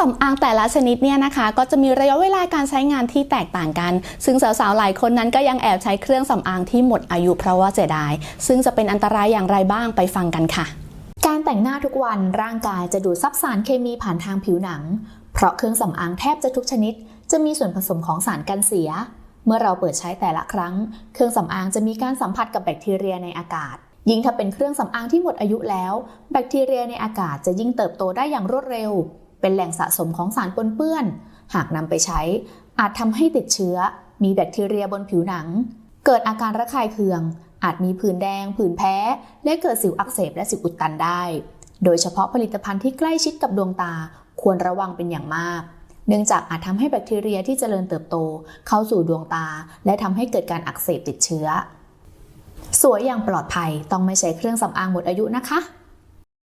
สำอางแต่ละชนิดเนี่ยนะคะก็จะมีระยะเวลาการใช้งานที่แตกต่างกัน ซึ่งสาวๆหลายคนนั้นก็ยังแอบใช้เครื่องสำอางที่หมดอายุเพราะว่าเสียดาย ซึ่งจะเป็นอันตรายอย่างไรบ้างไปฟังกันค่ะ การแต่งหน้าทุกวันร่างกายจะดูดซับสารเคมีผ่านทางผิวหนัง เพราะเครื่องสำอางแทบจะทุกชนิด จะมีส่วนผสมของสารกันเสีย เมื่อเราเปิดใช้แต่ละครั้ง เครื่องสำอางจะมีการสัมผัสกับแบคทีเรียในอากาศยิ่งถ้าเป็นเครื่องสำอางที่หมดอายุแล้ว แบคทีเรียในอากาศจะยิ่งเติบโตได้อย่างรวดเร็ว เป็นแหล่งสะสมของสารปนเปื้อน หากนำไปใช้ อาจทำให้ติดเชื้อ มีแบคทีเรียบนผิวหนัง เกิดอาการระคายเคือง อาจมีผื่นแดง ผื่นแพ้ และเกิดสิวอักเสบและสิวอุดตันได้ โดยเฉพาะผลิตภัณฑ์ที่ใกล้ชิดกับดวงตาควรระวังเป็นอย่างมาก เนื่องจากอาจทำให้แบคทีเรียที่เจริญเติบโต เข้าสู่ดวงตา และทำให้เกิดการอักเสบติดเชื้อ สวยอย่างปลอดภัยต้องไม่ใช้เครื่องสำอางหมดอายุนะคะ